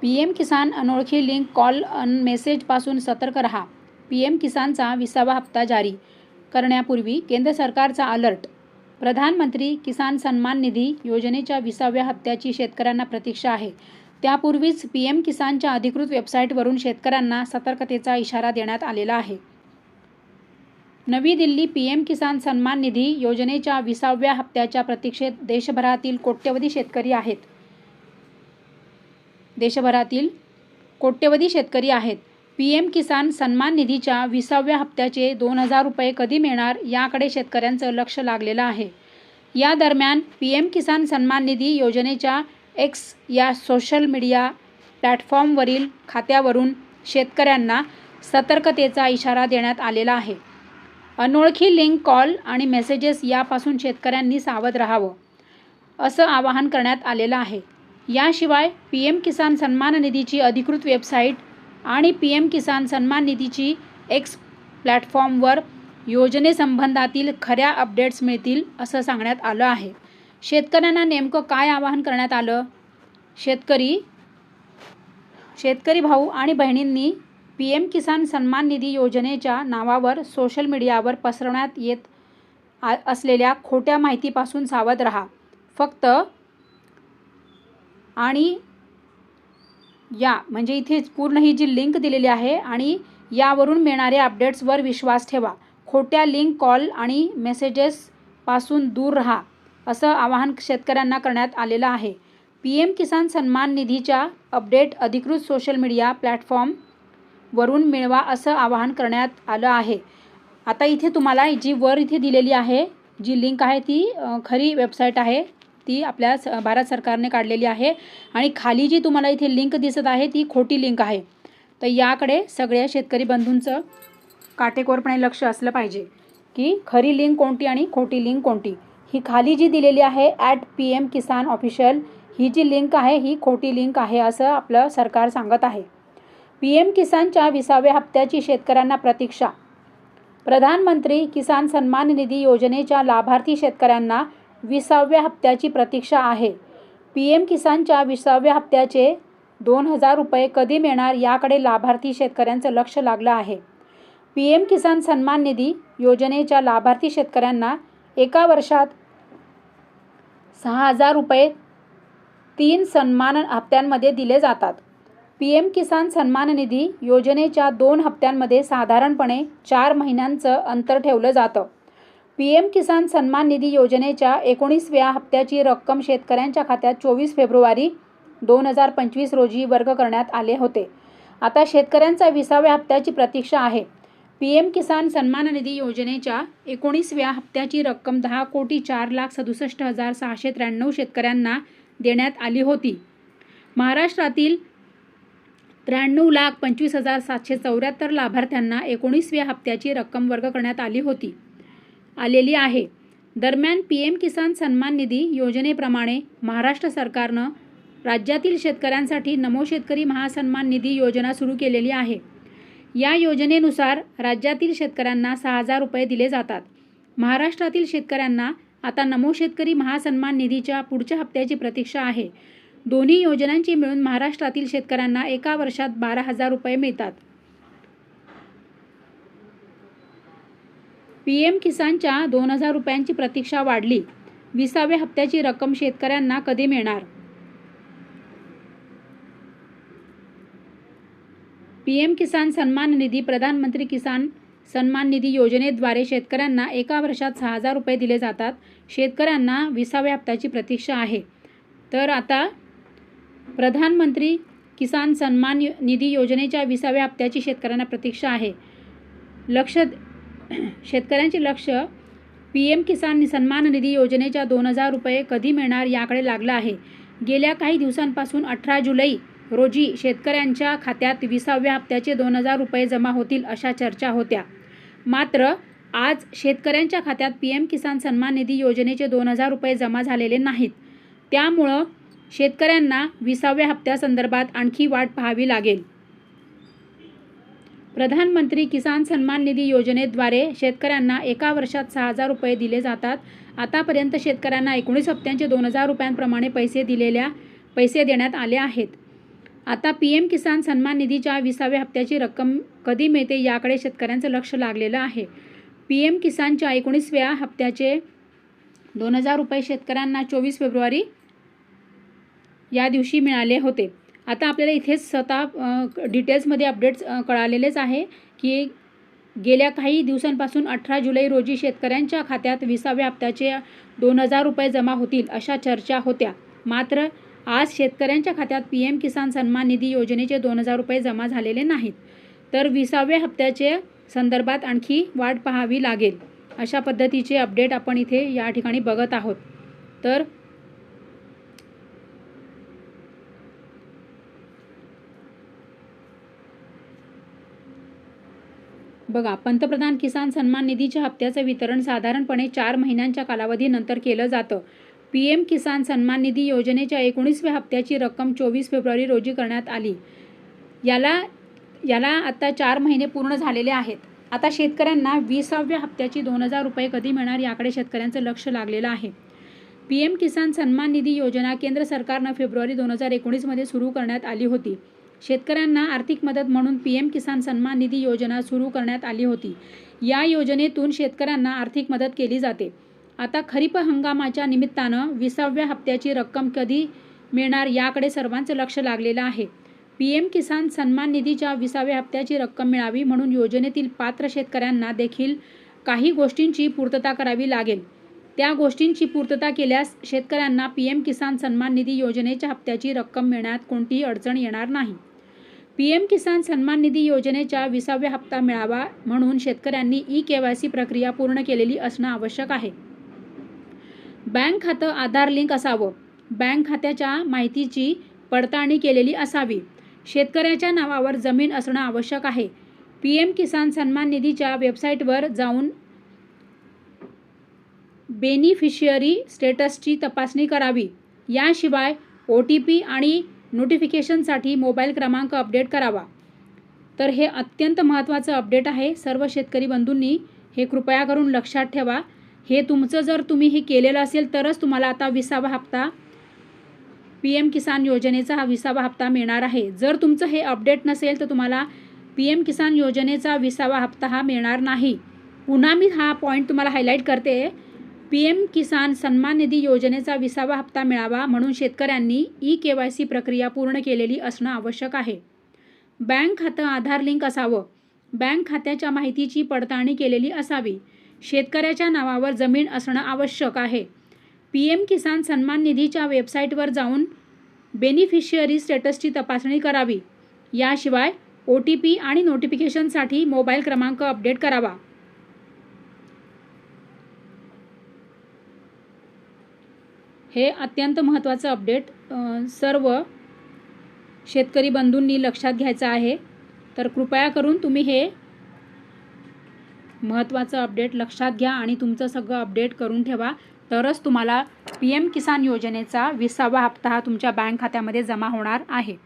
P M किसान अनोळखी link call अन मेसेजपासून सतर्क रहा. पी एम किसानचा विसावा हप्ता जारी. करण्यापूर्वी केंद्र सरकारचा अलर्ट. प्रधानमंत्री किसान सन्मान निधी योजनेच्या विसाव्या हप्त्याची शेतकऱ्यांना प्रतीक्षा आहे. त्यापूर्वीच पी एम किसानच्या अधिकृत वेबसाईटवरून शेतकऱ्यांना सतर्कतेचा इशारा देण्यात आलेला आहे. नवी दिल्ली पी एम किसान सन्मान निधी योजनेच्या विसाव्या हप्त्याच्या प्रतीक्षेत देशभरातील कोट्यवधी शेतकरी आहेत. देशभरातील कोट्यवधी शेतकरी आहेत. पी एम किसान सन्मान निधीच्या विसाव्या हप्त्याचे दोन हजार रुपये कधी मिळणार याकडे शेतकऱ्यांचं लक्ष लागलेलं आहे. या दरम्यान पी एम किसान सन्मान निधी योजनेच्या एक्स या सोशल मीडिया प्लॅटफॉर्मवरील खात्यावरून शेतकऱ्यांना सतर्कतेचा इशारा देण्यात आलेला आहे. अनोळखी लिंक कॉल आणि मेसेजेस यापासून शेतकऱ्यांनी सावध राहावं असं आवाहन करण्यात आलेलं आहे. याशिवाय पी एम किसान सन्मान निधीची अधिकृत वेबसाईट आणि पी एम किसान सन्मान निधीची एक्स प्लॅटफॉर्मवर योजनेसंबंधातील खऱ्या अपडेट्स मिळतील असं सांगण्यात आलं आहे. शेतकऱ्यांना नेमकं काय आवाहन करण्यात आलं? शेतकरी शेतकरी भाऊ आणि बहिणींनी पी एम किसान सन्मान निधी योजनेच्या नावावर सोशल मीडियावर पसरवण्यात येत आ असलेल्या खोट्या माहितीपासून सावध राहा. फक्त आणि या म्हणजे इथे पूर्ण ही जी लिंक दिलेली आहे आणि यावरून मिळणाऱ्या अपडेट्सवर विश्वास ठेवा. खोट्या लिंक कॉल आणि मेसेजेसपासून दूर राहा असं आवाहन शेतकऱ्यांना करण्यात आलेलं आहे. पी एम किसान सन्मान निधीच्या अपडेट अधिकृत सोशल मीडिया प्लॅटफॉर्मवरून मिळवा असं आवाहन करण्यात आलं आहे. आता इथे तुम्हाला जी वर इथे दिलेली आहे जी लिंक आहे ती खरी वेबसाईट आहे. ती आपल्या स भारत सरकारने काढलेली आहे. आणि खाली जी तुम्हाला इथे लिंक दिसत आहे ती खोटी लिंक आहे. तर याकडे सगळ्या शेतकरी बंधूंचं काटेकोरपणे लक्ष असलं पाहिजे की खरी लिंक कोणती आणि खोटी लिंक कोणती. ही खाली जी दिलेली आहे at P M Kisan official ही जी लिंक आहे ही खोटी लिंक आहे असं आपलं सरकार सांगत आहे. पी एम किसानच्या विसाव्या हप्त्याची शेतकऱ्यांना प्रतीक्षा. प्रधानमंत्री किसान सन्मान निधी योजनेच्या लाभार्थी शेतकऱ्यांना विसाव्या हप्त्याची प्रतीक्षा आहे. पी एम किसानच्या विसाव्या हप्त्याचे दोन हजार रुपये कधी मिळणार याकडे लाभार्थी शेतकऱ्यांचं लक्ष लागलं आहे. पी एम किसान सन्मान निधी योजनेच्या लाभार्थी शेतकऱ्यांना एका वर्षात सहा हजार रुपये तीन सन्मान हप्त्यांमध्ये दिले जातात. पी एम किसान सन्मान निधी योजनेच्या दोन हप्त्यांमध्ये साधारणपणे चार महिन्यांचं अंतर ठेवलं जातं. पी एम किसान सन्मान निधी योजनेच्या एकोणीसव्या हप्त्याची रक्कम शेतकऱ्यांच्या खात्यात चोवीस फेब्रुवारी दोन हजार पंचवीस रोजी वर्ग करण्यात आले होते. आता शेतकऱ्यांचा विसाव्या हप्त्याची प्रतीक्षा आहे. पी एम किसान सन्मान निधी योजनेच्या एकोणीसव्या हप्त्याची रक्कम दहा कोटी चार लाख सदुसष्ट हजार सहाशे त्र्याण्णव शेतकऱ्यांना देण्यात आली होती. महाराष्ट्रातील त्र्याण्णव लाख पंचवीस हजार सातशे चौऱ्याहत्तर लाभार्थ्यांना एकोणीसव्या हप्त्याची रक्कम वर्ग करण्यात आली होती. आलेली आहे. दरम्यान पी एम किसान सन्मान निधी योजनेप्रमाणे महाराष्ट्र सरकारनं राज्यातील शेतकऱ्यांसाठी नमो शेतकरी महासन्मान निधी योजना सुरू केलेली आहे. या योजनेनुसार राज्यातील शेतकऱ्यांना सहा हजार रुपये दिले जातात. महाराष्ट्रातील शेतकऱ्यांना आता नमो शेतकरी महासन्मान निधीच्या पुढच्या हप्त्याची प्रतीक्षा आहे. दोन्ही योजनांची मिळून महाराष्ट्रातील शेतकऱ्यांना एका वर्षात बारा हजार रुपये मिळतात. पी एम किसानच्या दोन हजार रुपयांची प्रतीक्षा वाढली. विसाव्या हप्त्याची रक्कम शेतकऱ्यांना कधी मिळणार? पी एम किसान सन्मान निधी प्रधानमंत्री किसान सन्मान निधी योजनेद्वारे शेतकऱ्यांना एका वर्षात सहा हजार रुपये दिले जातात. शेतकऱ्यांना विसाव्या हप्त्याची प्रतीक्षा आहे. तर आता प्रधानमंत्री किसान सन्मान निधी योजनेच्या विसाव्या हप्त्याची शेतकऱ्यांना प्रतीक्षा आहे. लक्ष शेतकऱ्यांचे लक्ष पी एम किसान सन्मान निधी योजनेच्या दोन हजार रुपये कधी मिळणार याकडे लागलं आहे. गेल्या काही दिवसांपासून अठरा जुलै रोजी शेतकऱ्यांच्या खात्यात विसाव्या हप्त्याचे दोन हजार रुपये जमा होतील अशा चर्चा होत्या. मात्र आज शेतकऱ्यांच्या खात्यात पी एम किसान सन्मान निधी योजनेचे दोन हजार रुपये जमा झालेले नाहीत. त्यामुळं शेतकऱ्यांना विसाव्या हप्त्यासंदर्भात आणखी वाट पाहावी लागेल. प्रधानमंत्री किसान सन्मान निधी योजनेद्वारे शेतकऱ्यांना एका वर्षात सहा हजार रुपये दिले जातात. आतापर्यंत शेतकऱ्यांना एकोणीस हप्त्यांचे दोन हजार रुपयांप्रमाणे पैसे दिलेल्या पैसे देण्यात आले आहेत. आता पी एम किसान सन्मान निधीच्या विसाव्या हप्त्याची रक्कम कधी मिळते याकडे शेतकऱ्यांचं लक्ष लागलेलं आहे. पी एम किसानच्या एकोणीसव्या हप्त्याचे दोन हजार रुपये शेतकऱ्यांना चोवीस फेब्रुवारी या दिवशी मिळाले होते. आता आपल्याला इथेच स्वतः डिटेल्समध्ये अपडेट्स कळालेलेच आहे की गेल्या काही दिवसांपासून अठरा जुलै रोजी शेतकऱ्यांच्या खात्यात विसाव्या हप्त्याचे दोन हजार रुपये जमा होतील अशा चर्चा होत्या. मात्र आज शेतकऱ्यांच्या खात्यात पी एम किसान सन्मान निधी योजनेचे दोन हजार रुपये जमा झालेले नाहीत. तर विसाव्या हप्त्याचे संदर्भात आणखी वाट पाहावी लागेल. अशा पद्धतीचे अपडेट आपण इथे या ठिकाणी बघत आहोत. तर बघा पंतप्रधान किसान सन्मान निधीच्या हप्त्याचं वितरण साधारणपणे चार महिन्यांच्या कालावधीनंतर केलं जातं. पी एम किसान सन्मान निधी योजनेच्या एकोणीसव्या हप्त्याची रक्कम चोवीस फेब्रुवारी रोजी करण्यात आली. याला याला आता चार महिने पूर्ण झालेले आहेत. आता शेतकऱ्यांना विसाव्या हप्त्याची दोन हजार रुपये कधी मिळणार याकडे शेतकऱ्यांचं लक्ष लागलेलं आहे. पी एम किसान सन्मान निधी योजना केंद्र सरकारनं फेब्रुवारी दोन हजार एकोणीसमध्ये सुरू करण्यात आली होती. शेतकऱ्यांना आर्थिक मदत म्हणून पी एम किसान सन्मान निधी योजना सुरू करण्यात आली होती. या योजनेतून शेतकऱ्यांना आर्थिक मदत केली जाते. आता खरीप हंगामाच्या निमित्तानं विसाव्या हप्त्याची रक्कम कधी मिळणार याकडे सर्वांचं लक्ष लागलेलं आहे. पी एम किसान सन्मान निधीच्या विसाव्या हप्त्याची रक्कम मिळावी म्हणून योजनेतील पात्र शेतकऱ्यांना देखील काही गोष्टींची पूर्तता करावी लागेल. त्या गोष्टींची पूर्तता केल्यास शेतकऱ्यांना पी एम किसान सन्मान निधी योजनेच्या हप्त्याची रक्कम मिळण्यात कोणतीही अडचण येणार नाही. पी एम किसान सन्मान निधी योजनेच्या विसाव्या हप्ता मिळावा म्हणून शेतकऱ्यांनी ई के वाय सी प्रक्रिया पूर्ण केलेली असणं आवश्यक आहे. बँक खातं आधार लिंक असावं. बँक खात्याच्या माहितीची पडताळणी केलेली असावी. शेतकऱ्याच्या नावावर जमीन असणं आवश्यक आहे. पी एम किसान सन्मान निधीच्या वेबसाईटवर जाऊन बेनिफिशियरी स्टेटसची तपासणी करावी. याशिवाय ओ टी पी आणि नोटिफिकेशनसाठी मोबाईल क्रमांक अपडेट करावा. तर हे अत्यंत महत्त्वाचं अपडेट आहे. सर्व शेतकरी बंधूंनी हे कृपया करून लक्षात ठेवा. हे तुमचं जर तुम्ही हे केलेलं असेल तरच तुम्हाला आता विसावा हप्ता पी एम किसान योजनेचा हा विसावा हप्ता मिळणार आहे. जर तुमचं हे अपडेट नसेल तर तुम्हाला पी एम किसान योजनेचा विसावा हप्ता हा मिळणार नाही. पुन्हा मी हा पॉईंट तुम्हाला हायलाईट करते. पी एम किसान सन्मान निधी योजनेचा विसावा हप्ता मिळावा म्हणून शेतकऱ्यांनी ई के वाय सी प्रक्रिया पूर्ण केलेली असणं आवश्यक आहे. बँक खातं आधार लिंक असावं. बँक खात्याच्या माहितीची पडताळणी केलेली असावी. शेतकऱ्याच्या नावावर जमीन असणं आवश्यक आहे. पी एम किसान सन्मान निधीच्या वेबसाईटवर जाऊन बेनिफिशियरी स्टेटसची तपासणी करावी. याशिवाय ओ टी पी आणि नोटिफिकेशनसाठी मोबाईल क्रमांक अपडेट करावा. हे अत्यंत महत्त्वाचं अपडेट सर्व शेतकरी बंधूंनी लक्षात घ्यायचं आहे. तर कृपया करून तुम्ही हे महत्त्वाचं अपडेट लक्षात घ्या आणि तुमचं सगळं अपडेट करून ठेवा. तरच तुम्हाला पी एम किसान योजनेचा विसावा हप्ता हा तुमच्या बँक खात्यामध्ये जमा होणार आहे.